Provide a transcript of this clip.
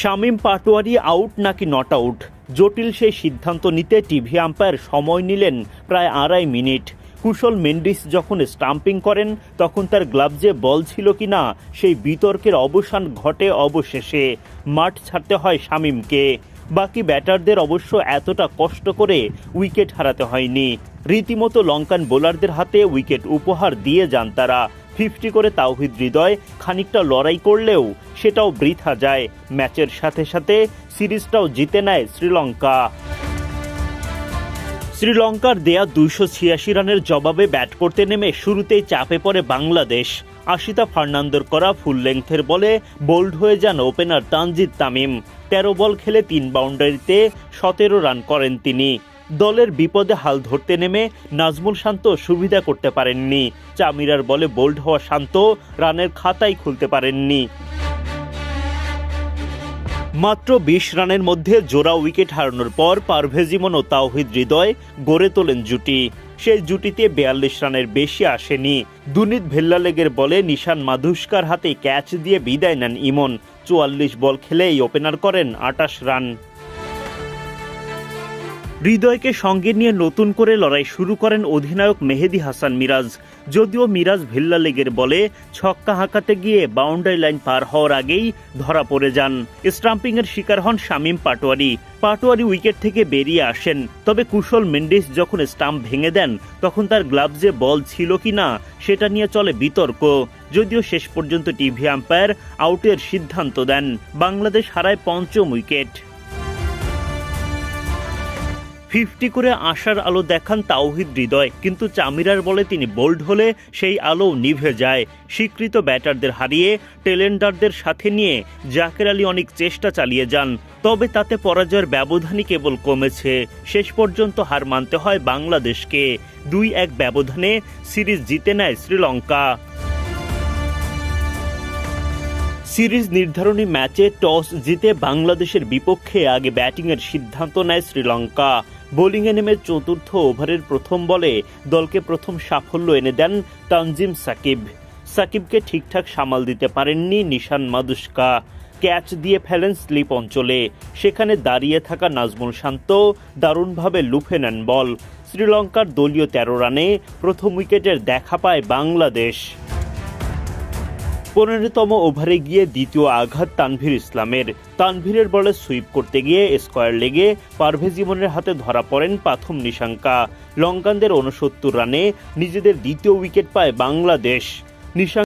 Shamim Patwari out নাকি not out জটিল সেই সিদ্ধান্ত নিতে টিভি আম্পায়ার সময় নিলেন প্রায় আড়াই মিনিট। কুশল মেন্ডিস যখন স্টাম্পিং করেন, তখন তার গ্লাভজে বল ছিল কিনা, সেই বিতর্কের অবসান ঘটে অবশেষে। মাঠ ছাড়তে হয় শামীমকে। বাকি ব্যাটারদের অবশ্য এতটা কষ্ট করে উইকেট হারাতে হয়নি। রীতিমতো লঙ্কান বোলারদের হাতে উইকেট উপহার দিয়ে যান তারা। ফিফটি করে তাওহিদ হৃদয় খানিকটা লড়াই করলেও সেটাও বৃথা যায়। ম্যাচের সাথে সাথে সিরিজটাও জিতে নেয় শ্রীলঙ্কা। শ্রীলঙ্কার দেয়া দুইশো ছিয়াশি রানের জবাবে ব্যাট করতে নেমে শুরুতেই চাপে পড়ে বাংলাদেশ। আশিতা ফার্নান্দোর করা ফুল লেংথের বলে বোল্ড হয়ে যান ওপেনার তানজিদ তামিম। তেরো বল খেলে তিন বাউন্ডারিতে সতেরো রান করেন তিনি। দলের বিপদে হাল ধরতে নেমে নাজমুল শান্ত সুবিধা করতে পারেননি। চামিরার বলে বোল্ড হওয়া শান্ত রানের খাতাই খুলতে পারেননি। মাত্র বিশ রানের মধ্যে জোড়া উইকেট হারানোর পর পারভেজ ইমন ও তাওহিদ হৃদয় গড়ে তোলেন জুটি। সেই জুটিতে বিয়াল্লিশ রানের বেশি আসেনি। দুনিত ভেল্লালেগের বলে নিশান মাধুস্কার হাতে ক্যাচ দিয়ে বিদায় নেন ইমন। চুয়াল্লিশ বল খেলেই ওপেনার করেন আটাশ রান। হৃদয়কে সঙ্গে নিয়ে নতুন করে লড়াই শুরু করেন অধিনায়ক মেহেদি হাসান মিরাজ। যদিও মিরাজ ভিল্লা লেগের বলে ছক্কা হাঁকাতে গিয়ে বাউন্ডারি লাইন পার হওয়ার আগেই ধরা পড়ে যান। স্টাম্পিংয়ের শিকার হন শামীম পাটোয়ারি। পাটোয়ারি উইকেট থেকে বেরিয়ে আসেন। তবে কুশল মেন্ডিস যখন স্টাম্প ভেঙে দেন, তখন তার গ্লাভসে বল ছিল কি না, সেটা নিয়ে চলে বিতর্ক। যদিও শেষ পর্যন্ত টিভি আম্পায়ার আউটের সিদ্ধান্ত দেন। বাংলাদেশ হারায় পঞ্চম উইকেট। ফিফটি করে আশার আলো দেখান তাওহিদ হৃদয়। কিন্তু চামিরার বলে তিনি বোল্ড হলে সেই আলো নিভে যায়। স্বীকৃত ব্যাটারদের হারিয়ে টেলেন্ডারদের সাথে নিয়ে জাকের আলী অনেক চেষ্টা চালিয়ে যান। তবে তাতে পরাজয়ের ব্যবধানই কেবল কমেছে। শেষ পর্যন্ত হার মানতে হয় বাংলাদেশকে। দুই এক ব্যবধানে সিরিজ জিতে নেয় শ্রীলঙ্কা। সিরিজ নির্ধারণী ম্যাচে টস জিতে বাংলাদেশের বিপক্ষে আগে ব্যাটিংয়ের সিদ্ধান্ত নেয় শ্রীলঙ্কা। বোলিংয়ে নেমে চতুর্থ ওভারের প্রথম বলে দলকে প্রথম সাফল্য এনে দেন তানজিম সাকিব। সাকিবকে ঠিকঠাক সামাল দিতে পারেননি নিশান মাদুস্কা। ক্যাচ দিয়ে ফেলেন স্লিপ অঞ্চলে। সেখানে দাঁড়িয়ে থাকা নাজমুল শান্ত দারুণভাবে লুফে নেন বল। শ্রীলঙ্কার দলীয় তেরো রানে প্রথম উইকেটের দেখা পায় বাংলাদেশ। পনেরোতম ওভারে গিয়ে দ্বিতীয় আঘাত তানভীর ইসলামের। তানভীরের বলে সুইপ করতে গিয়ে স্কোয়ার লেগে পারভেজ জীবনের হাতে ধরা পড়েন প্রথম নিশাঙ্কা। লঙ্কানদের উনসত্তর রানে নিজেদের দ্বিতীয় উইকেট পায় বাংলাদেশ। নিশাঙ্ক